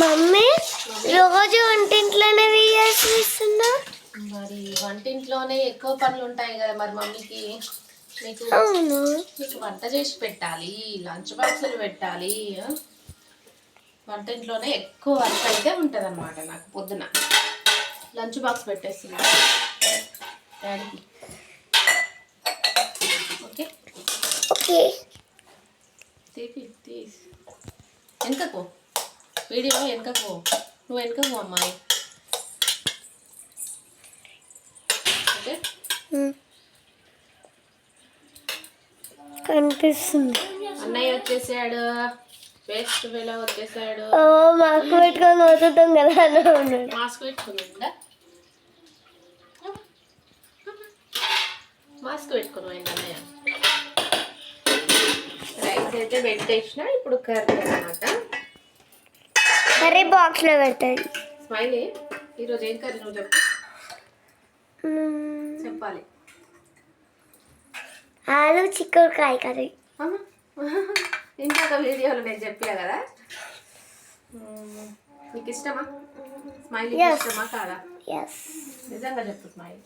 Mummy రోజు వంటింట్లోనే videos ఇస్తున్నా మరి వంటింట్లోనే ఎక్కువ పనులు ఉంటాయి కదా మరి మమ్మీకి. మీకు మీకు వంట చేసి పెట్టాలి లంచ్ బాక్సులు పెట్టాలి? వంటింట్లోనే ఎక్కువ వర్క్ అయితే ఉంటుంది అనమాట నాకు పొద్దున. లంచ్ బాక్స్ పెట్టేస్తుంది డాడీకి ఓకే? ఓకే. తీపి తీసి. వెనుకకు వీడియో వెనుకకు నువ్వు వెనుకకు అమ్మాయి. ఓకే. కనిపిస్తుంది. అన్నయ్య వచ్చేసాడు. వేస్ట్ వేళ వచ్చేసాడు. ఓ మాకు పెట్టుకొని పోతుంటాం కదా అని ఉన్నాడు మాస్క్ పెట్టుకుని మాస్క్ పెట్టుకుని పోయింది అన్నయ్య. రైస్ అయితే పెట్టేసిన ఇప్పుడు కర్రీ అనమాట కర్రీ బాక్స్లో పెట్టండి. స్మైలీ ఈరోజు ఏం కర్రీ నువ్వు చెప్పు. చెప్పాలి. ఆలు చిక్కుడుకాయ కర్రీ. ఇంకొక వీడియోలో నేను చెప్పా కదా. నీకు ఇష్టమా? స్మైలీ. ఇష్టమా కాదా? నిజంగా చెప్పు స్మైలీ.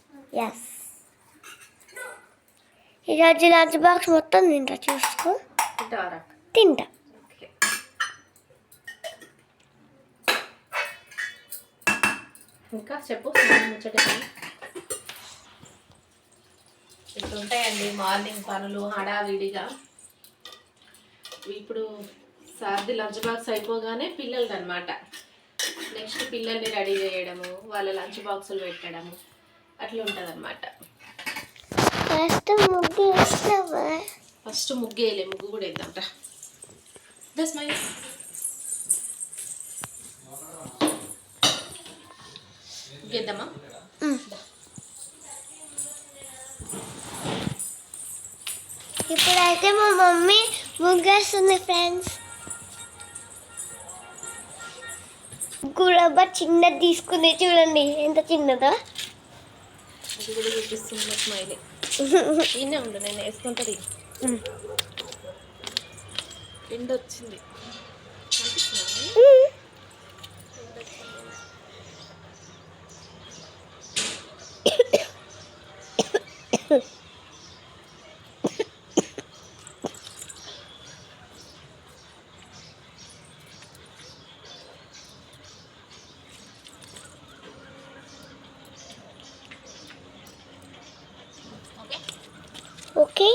ఎస్ ఈరోజు లంచ్ బాక్స్ మొత్తం తింటా చూసుకో. తింటా. ఇంకా చెప్పు ముచ్చట ఇట్లా ఉంటాయండి మార్నింగ్ పనులు హడావిడిగా. ఇప్పుడు సార్ది లంచ్ బాక్స్ అయిపోగానే పిల్లలది అనమాట నెక్స్ట్ పిల్లల్ని రెడీ చేయడము వాళ్ళ లంచ్ బాక్సులు పెట్టడము అట్లా ఉంటుంది అనమాట ఫస్ట్ ముగ్గు ఫస్ట్ ముగ్గు వేయలే ముగ్గు కూడా వేద్దాం రా. దస్ మై ముగ్గేద్దామా ఇప్పుడైతే మా మమ్మీ ముగ్గేస్తుంది ఫ్రెండ్స్ రబ్బర్ చిన్నది తీసుకుంది చూడండి. ఎంత చిన్నదో? అది కూడా చూపిస్తుంది స్మైలీ ఈయనే ఉండు నేను వేసుకుంటుంది పిండి వచ్చింది కనిపిస్తుందా? ఓకే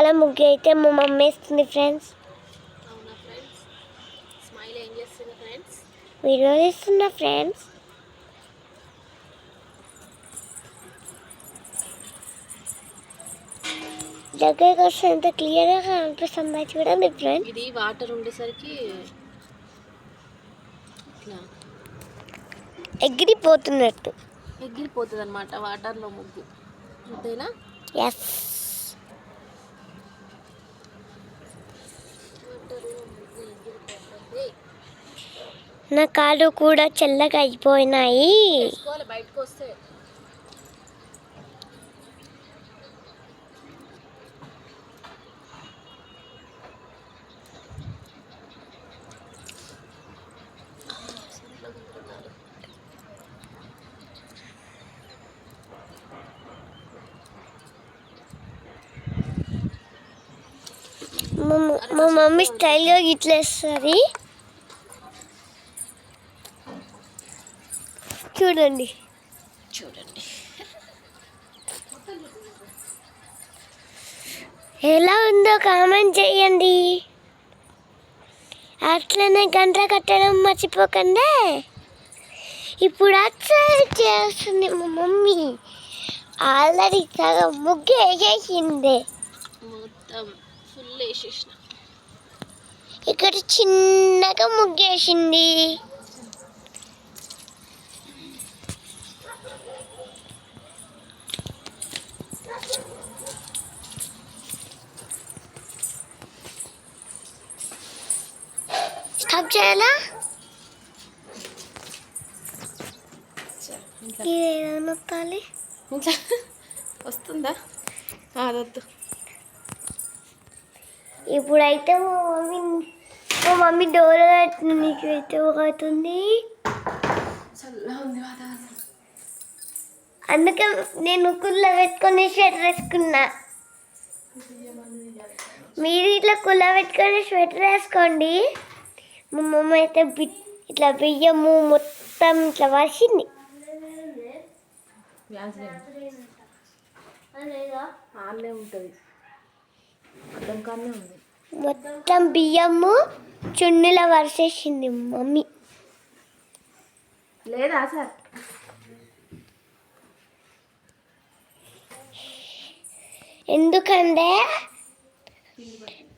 చుక్కల ముగ్గు అయితే మా మమ్మీ వేస్తుంది ఫ్రెండ్స్ వీడియో తీస్తున్నా ఫ్రెండ్స్ దగ్గరికి వస్తే ఎంత క్లియర్గా కనిపిస్తుందో చూడండి ఫ్రెండ్స్ ఇది వాటర్ ఉండేసరికి ఎగిరిపోతున్నట్టు. ఎగిరిపోతుంది అనమాట వాటర్లో ముగ్గు. అంతేనా? ఎస్ వాటర్లో ముగ్గు ఎగిరిపోతుంది నా కాళ్ళు కూడా చల్లగా అయిపోయినాయి. వేసుకోవాలి బయటకు వస్తే. మా మమ్మీ స్టైల్గా ఇట్లా వేస్తుంది చూడండి. చూడండి. ఎలా ఉందో కామెంట్ చేయండి. అట్లనే గంట కట్టడం మర్చిపోకండి. ఇప్పుడు అట్లా చేస్తుంది మా మమ్మీ. ఆల్రెడీ సగం ముగ్గు వేసేసింది. మొత్తం ఫుల్ వేసేసిన. ఇక్కడ చిన్నగా ముగ్గేసింది స్టాప్ చేయాలా? ఇంట్లో వస్తుందా? అదొద్దు ఇప్పుడైతే మా మమ్మీ మా మమ్మీ డోర్ నీకు అయితే అవుతుంది అందుకే నేను కుల్ల పెట్టుకొని స్వెటర్ వేసుకున్నా. మీరు ఇట్లా కుల్ల పెట్టుకొని స్వెటర్ వేసుకోండి. మా మమ్మ అయితే బి- ఇట్లా బియ్యము మొత్తం ఇట్లా ఉంది. మొత్తం బియ్యము చున్నీల వర్షేసింది మమ్మీ. లేదా సార్? ఎందుకంటే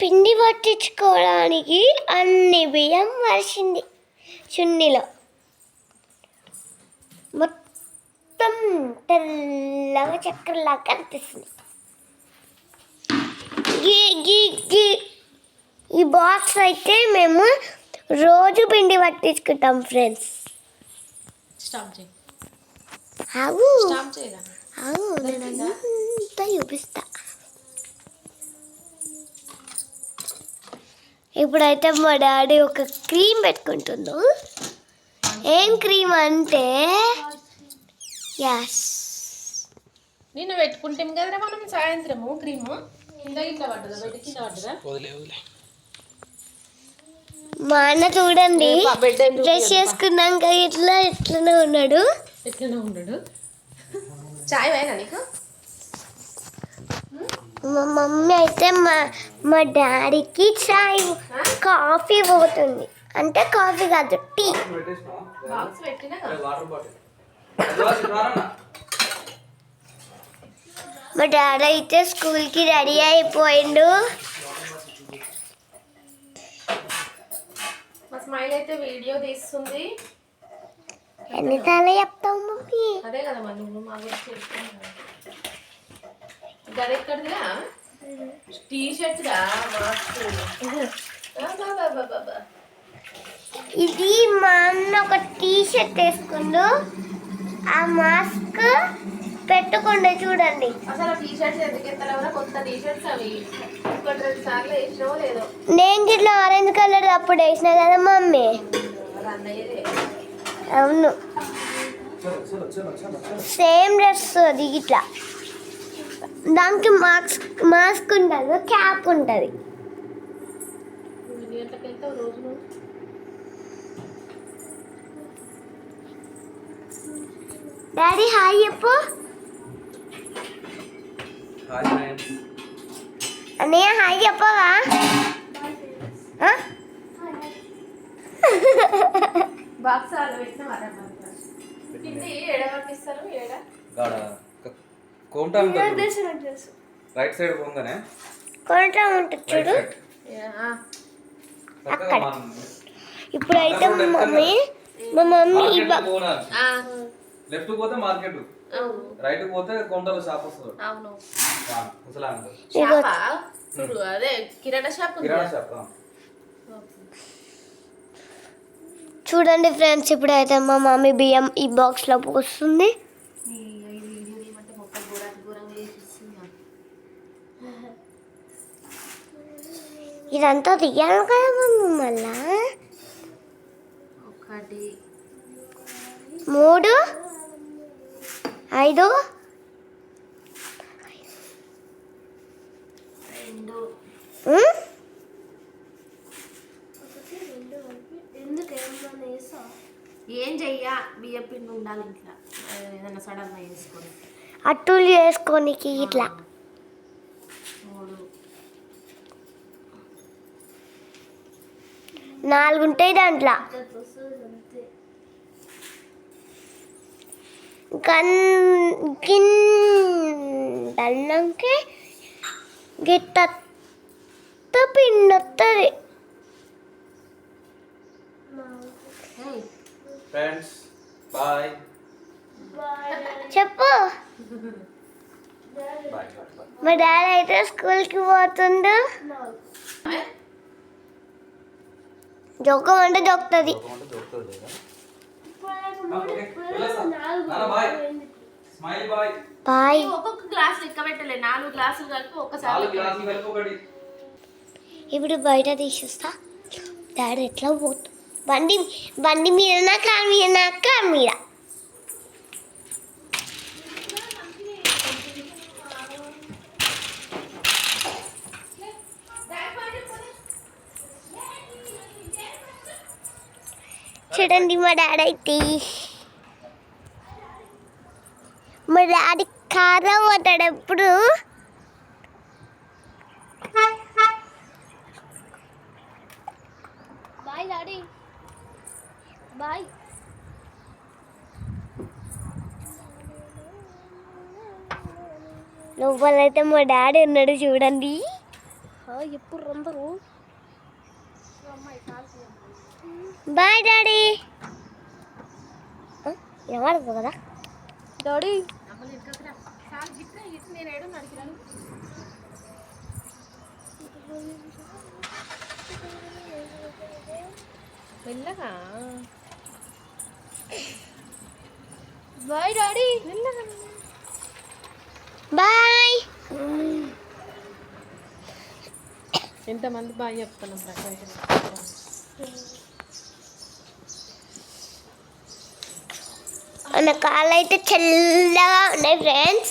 పిండి పట్టించుకోవడానికి అన్ని బియ్యం వర్షింది చున్నీలో. మొత్తం తెల్లగా చక్కెరలాగా కనిపిస్తుంది. గీ గీ గీ ఈ బాక్స్ అయితే మేము రోజు పిండి పట్టించుకుంటాం ఫ్రెండ్స్ స్టాప్ చేయి. అవు స్టాప్ చేయరా? అవు నేను అంతా చూపిస్తా. ఇప్పుడైతే మా డాడీ ఒక క్రీమ్ పెట్టుకుంటుండు. ఏం క్రీమ్ అంటే? ఎస్ నిన్ను పెట్టుకుంటాం కదరా మనం సాయంత్రము క్రీము. కింద గిట్ల పడ్డదా? బెడ్ కింద పడ్డదా? మా అన్న చూడండి డ్రెస్ చేసుకున్నాక ఇట్లా ఇట్లనే ఉన్నాడు. ఎట్లనే ఉన్నాడు. చాయ్ అయినా నీకు? మా మమ్మీ అయితే మా మా డాడీకి చాయ్ కాఫీ పోతుంది. అంటే కాఫీ కాదు టీ. మా డాడీ అయితే స్కూల్కి రెడీ అయిపోయిండు. మా స్మైల్ అయితే వీడియో తీస్తుంది. ఎన్నిసార్లు చెప్తావు మమ్మీ? అదే కదా మరి నువ్వు మా గురించి చెప్తున్నావు గది ఎక్కడిదిరా టీ షర్ట్ దా మాస్క్ ఇది మా అన్న ఒక టీ షర్ట్ వేసుకుండు. ఆ మాస్క్ పెట్టుకుండే చూడండి. అసలు టీ షర్ట్స్ ఎందుకు ఎత్తారా కొత్త టీ షర్ట్స్ అవి. ఒకటి రెండు సార్లు వేసినావో లేదో. నేను ఇట్లా ఆరెంజ్ కలర్ అప్పుడు వేసిన కదా మమ్మీ? అవును. సేమ్ డ్రెస్ అది ఇట్లా దానికి మాస్క్ మాస్క్ ఉంటుంది క్యాప్ ఉంటుంది. డాడీ హాయ్ చెప్పు. హాయ్ ఫ్రెండ్స్ అన్నయ్య హాయ్ చెప్పవా? బాక్స్ పెట్టిన కింది ఏడ పంపిస్తారు ఏడ? ఉంటుంది రైట్ సైడ్ పోగానే కొంటా ఉంటుంది చూడు. మనం ఇప్పుడైతే మా మమ్మీ మా మమ్మీ లెఫ్ట్ పోతే మార్కెట్. అవును. రైట్ పోతే షాప్ వస్తుంది. అవును. చూడు అదే కిరాణా షాప్ కిరాణా షాప్. చూడండి ఫ్రెండ్స్ ఇప్పుడైతే మా మమ్మీ బియ్యం ఈ బాక్స్లో పోస్తుంది ఈ ఈ వీడియో ఏమంటే మొత్తం ఘోరానికి ఘోరంగా చేసేసింది ఇదంతా తీయాలి కదా మమ్మీ మళ్ళా ఒకటి. మూడు. ఐదు? ఏం చెయ్యా? బియ్యం పిండి ఉండాలి ఇంట్లో. ఏదైనా సడన్గా వేసుకొని. అట్టులు చేసుకోనికి ఇట్లా మూడు నాలుగు ఉంటాయి దాంట్లో. గన్ గిన్నెకి గిట్ట పిండి వస్తుంది ఏయ్, ఫ్రెండ్స్ బాయ్. చెప్పు. మా డాడీ అయితే స్కూల్కి పోతుండు. జోకం అంటే. నాన్న బాయ్. ఒక్కొక్క గ్లాస్ లెక్క పెట్టలే నాలుగు గ్లాసులు కలిపి ఒక్కసారి నాలుగు లెక్క గ్లాసులు కలిపి ఒకటి. ఇప్పుడు బయట తీసేస్తా. డాడీ ఎట్లా పోతు బండి బండి మీద కారు మీద కారు మీద? చూడండి మా డాడీ అయితే. మా డాడీ కారం పట్టాడు ఎప్పుడు. Bye daddy. బాయ్. లోపలైతే మా డాడీ ఉన్నాడు చూడండి. ఎప్పుడు అందరూ బాయ్ డాడీ. ఎవరు కదా? డాడీ. వెళ్ళగా బాయ్ డాడీ. బాయ్. ఎంతమంది బాగా చెప్తున్నాం ప్రకాశం మన కాళ్ళు అయితే చల్లగా ఉన్నాయి ఫ్రెండ్స్